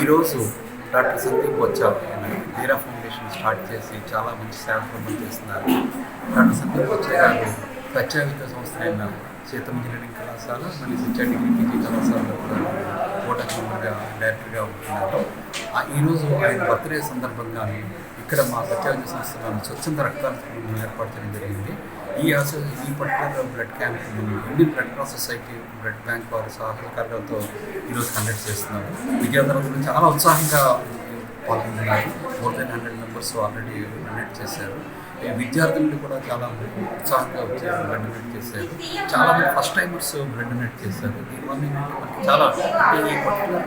ఈరోజు డాక్టర్ సందీప్ వచ్చా వీరా foundation start చేసి చాలా మంచి సేవలు చేస్తున్నారు. డాక్టర్ సందీప్ వచ్చా గారు విద్యా సంస్థ అయిన సీతం ఇంజనీరింగ్ కళాశాల మళ్ళీ సత్య డిగ్రీ పీజీ కళాశాలలో కూడా కోటక్ మెంబర్గా డైరెక్టర్గా ఉంటున్నారు. ఆ ఈరోజు ఆయన బర్త్డే సందర్భంగా ఇక్కడ మా సత్య సంస్థలను స్వచ్ఛంద రక్తాన్ని ఏర్పాటు చేయడం జరిగింది. ఈ ఈ particular blood camp Indian Red Cross society blood bank వారి సహకారాలతో ఈరోజు కండక్ట్ చేస్తున్నారు. విద్యార్థుల గురించి చాలా ఉత్సాహంగా పాల్గొన్నారు. More than hundred members already conduct చేశారు. ఈ విద్యార్థులు కూడా చాలా ఉత్సాహంగా వచ్చారు బ్లడ్ డొనేట్ చేశారు. చాలా మంది ఫస్ట్ టైమర్స్ బ్లడ్ డొనేట్ చేశారు. దీనివల్ల మనకి చాలా ఈ పర్టికులర్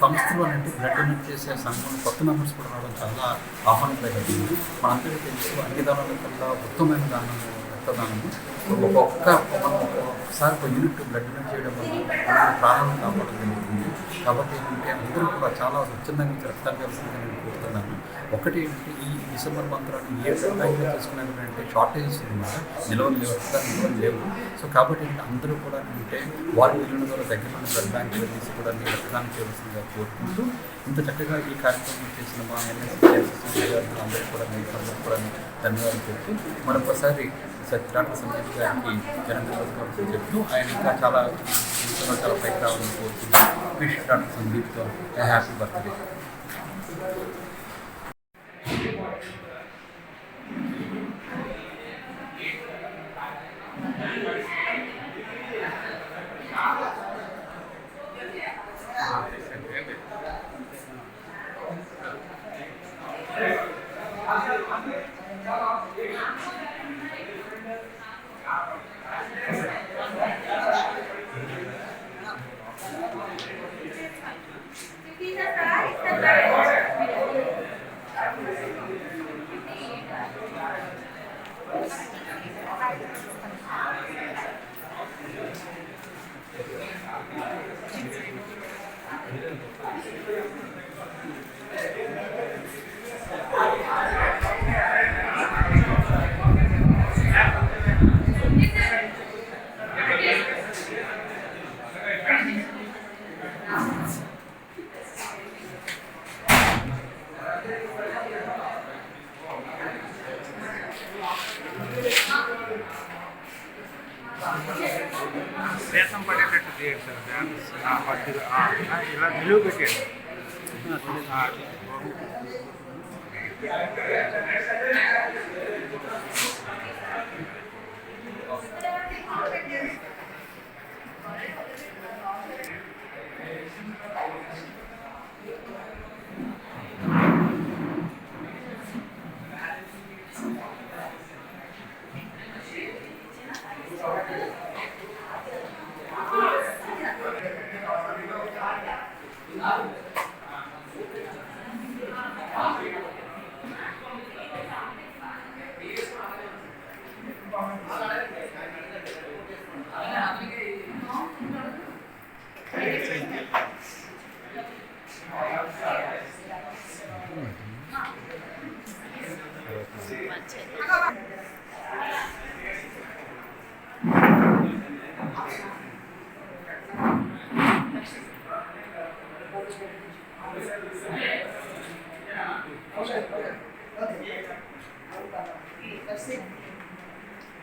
సంస్థలు అంటే బ్లడ్ డొనేట్ చేసే సంఘం కొత్త మెంబర్స్ కూడా రావడం చాలా ఆహ్వానకరమైంది మనందరికీ తెలుసు అన్ని దానాల కల్లా ఉత్తమమైన దానం రక్తదానము ఒక్కొక్క మనం ఒకసారి ఒక యూనిట్ బ్లడ్ డొనేట్ చేయడం వల్ల మన కాబట్టి కాబట్టి ఏంటంటే అందరూ కూడా చాలా స్వచ్ఛందంగా రక్తాన్ని వస్తుందని నేను కోరుతున్నాను. ఒకటి ఏంటంటే ఈ డిసెంబర్ మంత్రాన్ని ఏ బ్యాంకులో చేసుకున్నారంటే షార్టేజెస్ అనమాట నిలవలు లేవు రక్తాన్ని నిల్వలు లేవు. సో కాబట్టి అందరూ కూడా ఏంటంటే వారి వీళ్ళ ద్వారా దగ్గర బ్లడ్ బ్యాంక్ వెళ్ళేసి కూడా నేను రక్తాన్ని చేయవలసిందిగా కోరుకుంటూ ఇంత చక్కగా ఈ కార్యక్రమం చేసిన మా ఎన్ఎస్సీ అందరూ కూడా మీ అందరికీ కూడా ధన్యవాదాలు చెప్తూ మరొకసారి సత్ డాక్టర్ సంజయ్ గారికి జనరల్ చెప్తూ ఆయన ఇంకా చాలా జీవితంలో చాలా పైకి రావాలని కోరుకుంటూ విష్ డాక్టర్ సందీప్తో హ్యాపీ బర్త్డే. 아니라는 것 같아요. ఇలా నిలువ That's it.